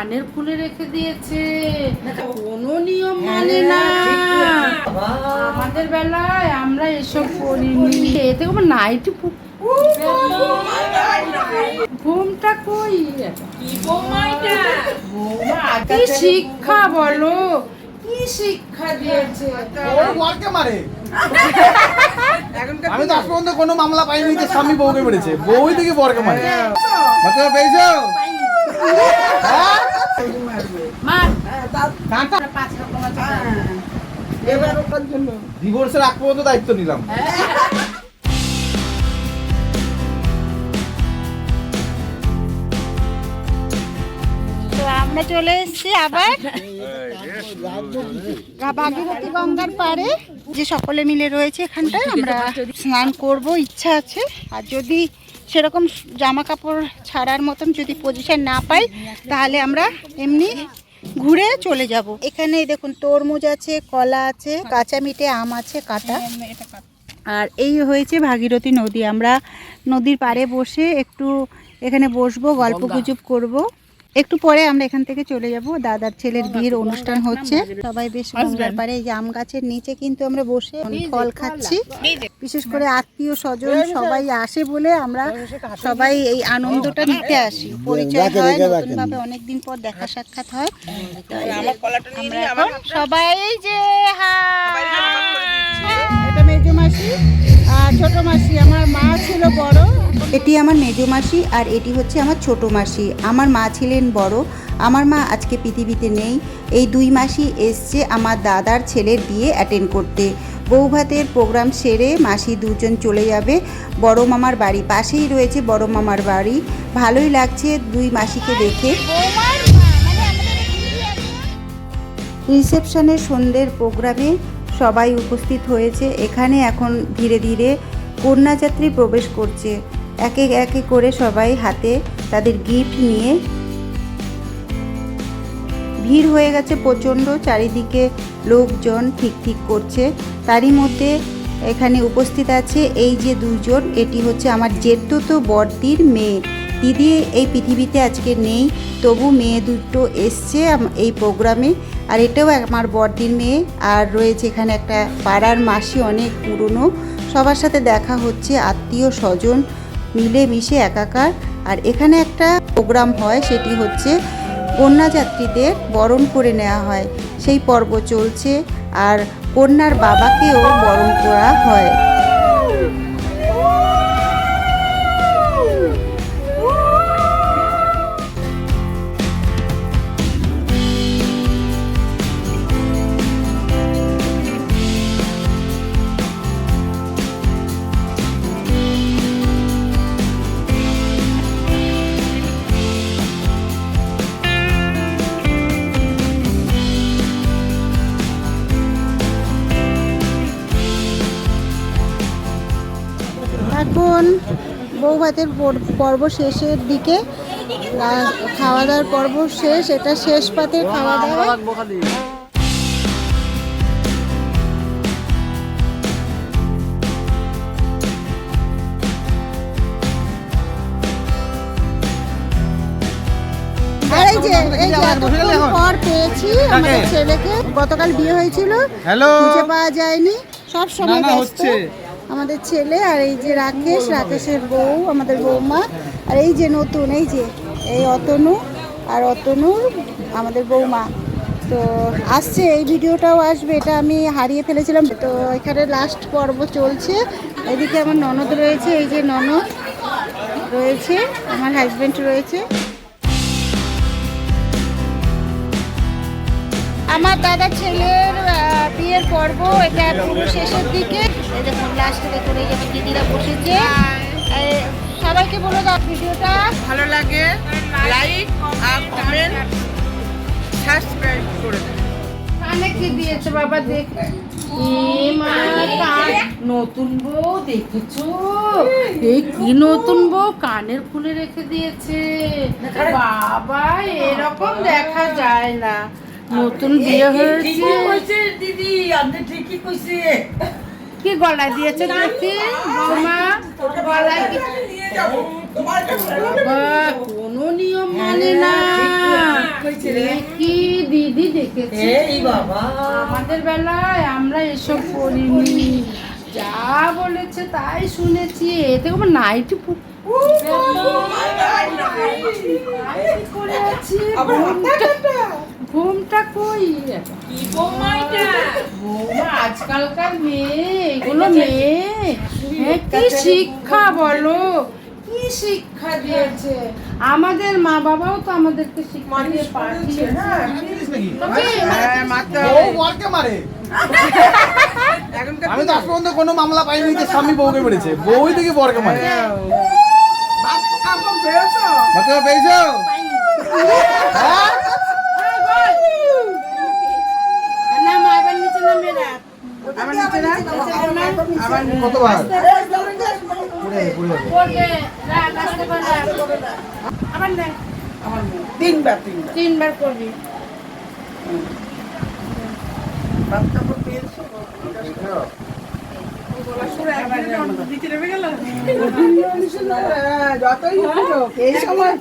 কানের ফুলে রেখে দিয়েছে। কোনো নিয়ম মানে না। আমাদের বেলায় আমরা এসব করিনি। এতে আমার নাইটি ঘুমটা কই? কি শিক্ষা বলো? কি শিক্ষা দিয়েছে? মারে। আমি তো আজ পর্যন্ত কোনো মামলা পাইনি যে স্বামী বউকে মেরেছে। বউই থেকে বরকে মারে? বাচ্চা পেয়েছ? ডিভোর্সের আগ পর্যন্ত দায়িত্ব নিলাম। আমরা চলে এসেছি আবার ভাগীরথী গঙ্গার পাড়ে। যে সকলে মিলে রয়েছে এখানটায়, আমরা স্নান করব, ইচ্ছা আছে। আর যদি সেরকম জামা কাপড় ছাড়ার মতন যদি পজিশন না পাই তাহলে আমরা এমনি ঘুরে চলে যাব। এখানে দেখুন তরমুজ আছে কলা আছে কাঁচা মিঠে আম আছে কাটা। আর এই হয়েছে ভাগীরথী নদী। আমরা নদীর পাড়ে বসে একটু এখানে বসবো গল্প গুজব করব। একটু পরে আমরা এখান থেকে চলে যাব। দাদার ছেলের বিয়ের অনুষ্ঠান হচ্ছে। সবাই বেশ পাড়ে এই আম গাছের নিচে কিন্তু আমরা বসে ফল খাচ্ছি। বিশেষ করে আত্মীয় স্বজন সবাই আসে বলে আমরা সবাই এই আনন্দটা নিতে আসি। পরিচয় হয় নতুন ভাবে অনেকদিন পর দেখা সাক্ষাৎ হয়। আমরা সবাই এই যে এটা মেজো মাসি আর ছোট মাসি। আমার মা ছিল বড়। এটি আমার মেজো মাসি আর এটি হচ্ছে আমার ছোট মাসি। আমার মা ছিলেন বড়। আমার মা আজকে পৃথিবীতে নেই। এই দুই মাসি এসছে আমার দাদার ছেলের বিয়ে অ্যাটেন্ড করতে। বৌভাতের প্রোগ্রাম সেরে মাসি দুজন চলে যাবে। বড় মামার বাড়ি পাশেই রয়েছে বড় মামার বাড়ি। ভালোই লাগছে দুই মাসিকে দেখে। রিসেপশনের সন্ধ্যের প্রোগ্রামে সবাই উপস্থিত হয়েছে। এখানে এখন ধীরে ধীরে কন্যাযাত্রী প্রবেশ করছে। একে একে করে সবাই হাতে তাদের গিফট নিয়ে ভিড় হয়ে গেছে প্রচণ্ড, চারিদিকে লোকজন ঠিক ঠিক করছে। তারই মধ্যে এখানে উপস্থিত আছে এই যে দুজন, এটি হচ্ছে আমার জেঠতো বড়দির মেয়ে। দিদি এই পৃথিবীতে আজকে নেই, তবু মেয়ে দুটো এসছে এই প্রোগ্রামে। আর এটাও আমার বড়দির মেয়ে, আর রয়েছে এখানে একটা পাড়ার মাসি অনেক পুরনো। সবার সাথে দেখা হচ্ছে, আত্মীয় স্বজন। মিলে মিশে একাকার। আর এখানে একটা প্রোগ্রাম হয়, সেটি হচ্ছে কন্যাযাত্রীদের বরণ করে নেওয়া হয়। সেই পর্ব চলছে, আর কন্যার বাবাকেও বরণ করা হয়। বৌভাতের পর- পর্ব শেষের দিকে খাওয়া দাওয়ার পর্ব শেষ এটা শেষ পাতের খাওয়া দাওয়া পর পেয়েছি আমাদের ছেলেকে। গতকাল বিয়ে হয়েছিল হ্যালো। পাওয়া যায়নি। সব সময় হচ্ছে। আমাদের ছেলে আর এই যে রাকেশ, রাকেশের বউ, আমাদের বৌমা, আর এই যে নতুন, এই যে, এই অতনু আর অতনুর আমাদের বৌমা। তো আসছে, এই ভিডিওটাও আসবে, এটা আমি হারিয়ে ফেলেছিলাম। তো এখানে লাস্ট পর্ব চলছে। এদিকে আমার ননদ রয়েছে, এই যে ননদ রয়েছে, আমার হাজবেন্ড রয়েছে। আমার দাদা ছেলের বিয়ের পর্ব এটা পুরো শেষের দিকে। দেখুন লাস্টে দেখুন এই যে দিদিরা বসেছে। সবাইকে বলে দাও ভিডিওটা। ভালো লাগে লাইক আর কমেন্ট সাবস্ক্রাইব করে কানে কি দিয়েছে বাবা দেখ নতুন বউ দেখেছ? এই কি নতুন বউ? কানের ফুলে রেখে দিয়েছে। বাবা এরকম দেখা যায় না। নতুন বিয়ে হয়েছে? দিদি? আপনি ঠিকই কইছে। কি গলায় দিয়েছে দেখি বৌমা গলায় কোনো নিয়ম মানে না। কি দিদি দেখেছে? বাবা। আমাদের বেলায় আমরা এসব করিনি। যা বলেছে তাই শুনেছি। এতে আমার নাইটি করে আছি। ঘুমটা কই? কি বৌমা এটা বৌমা আজকালকার মেয়ে এগুলো মেয়ে। হ্যাঁ, কি শিক্ষা বলো? কি শিক্ষা দিয়েছে? আমাদের মা বাবাও তো আমাদেরকে শিক্ষা দিয়ে পাঠিয়েছে। মারে। আমি তো আজ পর্যন্ত কোনো মামলা পাইনি যে স্বামী বউকে মেরেছে। বউই থেকে বরকে মারে? পেয়েছ হ্যাঁ? না মা এবার নিচে নামে রাখ কতবার পুড়ে যাবে, পুড়ে যাবে। পড়বে রাখ আস্তে করে রাখ আবার তিনবার তিনবার। তিনবার করবি হ্যাঁ, যতই এই সময়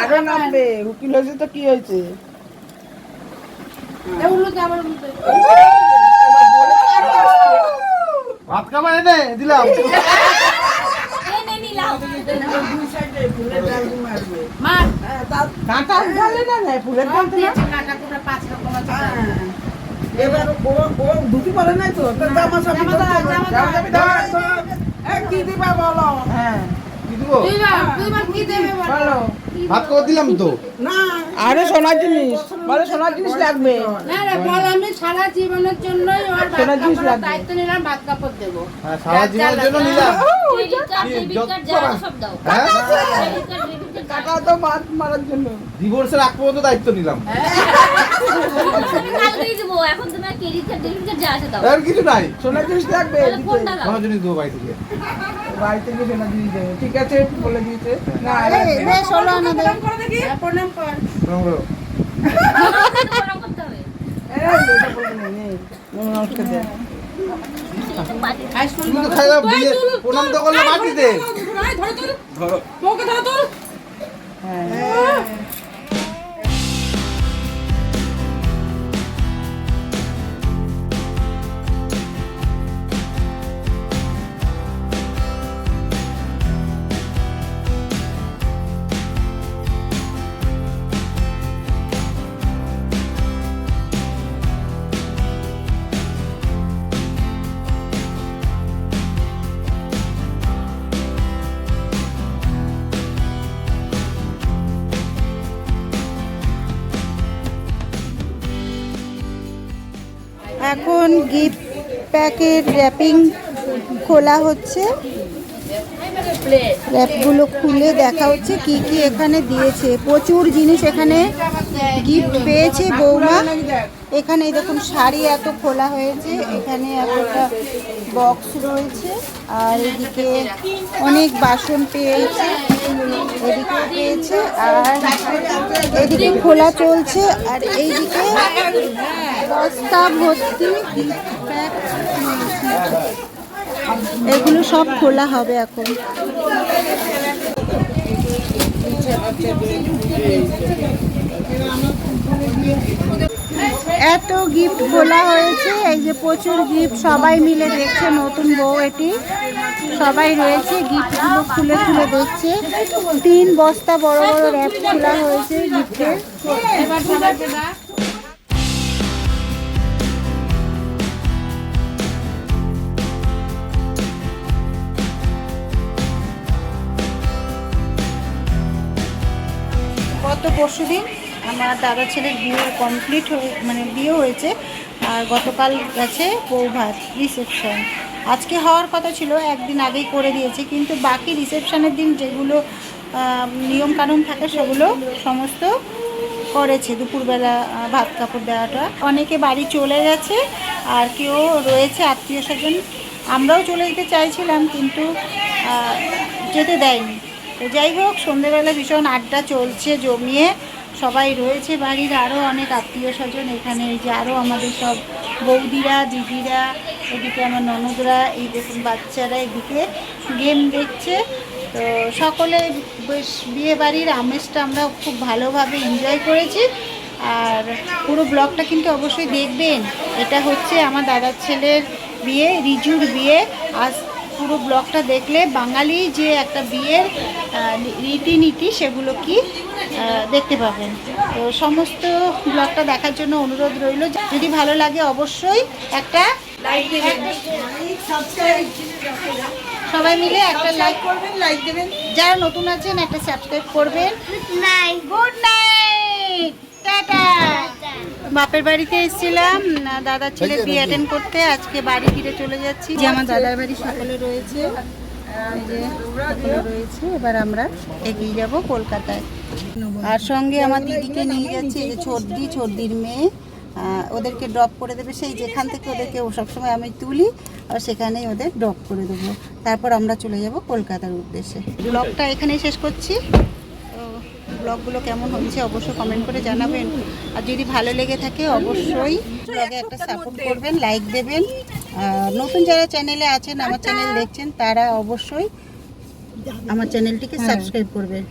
আরও নামবে। উকিল হয়েছে তো কি হয়েছে? এনে দিলাম। মার। কাঁটা উঠালে না না ফুলের না। দিয়েছে কাটা কুটা পাঁচ রকম আছে। এবার ও ও ধুতি পরে নাই তো? জামা জামা দাও। কি দিবা বলো? হ্যাঁ কি দিব? কি দেবে বলো। ভাত খাবার দিলাম তো। না আরে সোনার জিনিস বলে সোনার জিনিস লাগবে। না রে বল আমি সারা জীবনের ওর ভাত শোনা জিনিস লাগবে। দায়িত্ব নিলাম ভাত কাপড় দেবো। হ্যাঁ সারা জীবনের জন্য নিলাম। হ্যাঁ টাকা তো মাছ মারার জন্য। ডিভোর্সের আগ পর্যন্ত দায়িত্ব নিলাম। এখন তোমার ক্রেডিট কার্ড ডেবিট কার্ড যা আছে দাও। আর কিছু নাই। সোনার জিনিস লাগবে জিনিস দেবো বাড়ি থেকে। বাড়ি থেকে সোনার দিয়ে দেবে ঠিক আছে? বলে দিয়েছে। না বেশ হলো আমাদের। হ্যাঁ, প্রণাম কর। প্রণাম করতে হবে। নমস্কার তো ধরো এখন গিফট প্যাকের র্যাপিং খোলা হচ্ছে। র্যাপগুলো খুলে দেখা হচ্ছে কি কি এখানে দিয়েছে। প্রচুর জিনিস এখানে গিফট পেয়েছে বৌমা। এখানে দেখুন, শাড়ি এত খোলা হয়েছে, এখানে একটা বক্স রয়েছে, আর এদিকে অনেক বাসন পেয়েছে, এদিকে পেয়েছে, আর এদিকে খোলা চলছে, আর এইদিকে বস্তা ভর্তি। এগুলো সব খোলা হবে এখন এত গিফট খোলা হয়েছে, এই যে প্রচুর গিফট সবাই মিলে দেখছে, নতুন বউ এটি। সবাই রয়েছে গিফটগুলো খুলে খুলে দেখছে। তিন বস্তা বড় বড় র্যাপ খোলা হয়েছে গিফটের গত পরশু দিন আমার দাদা ছেলের বিয়ে কমপ্লিট মানে বিয়ে হয়েছে আর গতকাল গেছে বৌভাত রিসেপশন আজকে হওয়ার কথা ছিল, একদিন আগেই করে দিয়েছে, কিন্তু বাকি রিসেপশনের দিন যেগুলো নিয়মকানুন থাকে সেগুলো সমস্ত করেছে। দুপুরবেলা ভাত কাপড় দেওয়াটা। অনেকে বাড়ি চলে গেছে আর কেউ রয়েছে, আত্মীয় স্বজন। আমরাও চলে যেতে চাইছিলাম, কিন্তু যেতে দেয়নি। তো যাই হোক, সন্ধেবেলা ভীষণ আড্ডা চলছে, জমিয়ে সবাই রয়েছে, বাড়ির আরও অনেক আত্মীয় স্বজন এখানে, এই যে আরও আমাদের সব বৌদিরা, দিদিরা, এদিকে আমার ননদরা, এই দেখুন বাচ্চারা এদিকে গেম দেখছে। তো সকলে বেশ বিয়ে বাড়ির আমেজটা আমরা খুব ভালোভাবে এনজয় করেছি। আর পুরো ব্লগটা কিন্তু অবশ্যই দেখবেন। এটা হচ্ছে আমার দাদার ছেলের বিয়ে, রিজুর বিয়ে। আজ পুরো ব্লগটা দেখলে বাঙালি যে একটা বিয়ের রীতিনীতি সেগুলো কি দেখতে পাবেন। তো সমস্ত ব্লগটা দেখার জন্য অনুরোধ রইল। যদি ভালো লাগে অবশ্যই একটা সবাই মিলে একটা লাইক করবেন লাইক দেবেন। যারা নতুন আছেন একটা সাবস্ক্রাইব করবেন। নাই গুড নাইট টাটা বাপের বাড়িতে এসেছিলাম দাদার ছেলে বিয়ে অ্যাটেন্ড করতে আজকে বাড়ি ফিরে চলে যাচ্ছি। যে আমার দাদার বাড়ি সকলে রয়েছে। রয়েছে এবার আমরা এগিয়ে যাব কলকাতায়। আর সঙ্গে আমার দিদিকে নিয়ে যাচ্ছি এই যে ছর্দি ছর্দির মেয়ে। ওদেরকে ড্রপ করে দেবে সেই যেখান থেকে ওদেরকে ও সবসময় আমি তুলি আর সেখানেই ওদের ড্রপ করে দেবো। তারপর আমরা চলে যাব কলকাতার উদ্দেশ্যে। ব্লগটা এখানেই শেষ করছি। ব্লগগুলো কেমন হচ্ছে অবশ্যই কমেন্ট করে জানাবেন। আর যদি ভালো লেগে থাকে অবশ্যই ব্লগে একটা সাপোর্ট করবেন লাইক দেবেন। আর নতুন যারা চ্যানেলে আছেন আমার চ্যানেল দেখছেন তারা অবশ্যই আমার চ্যানেলটিকে সাবস্ক্রাইব করবেন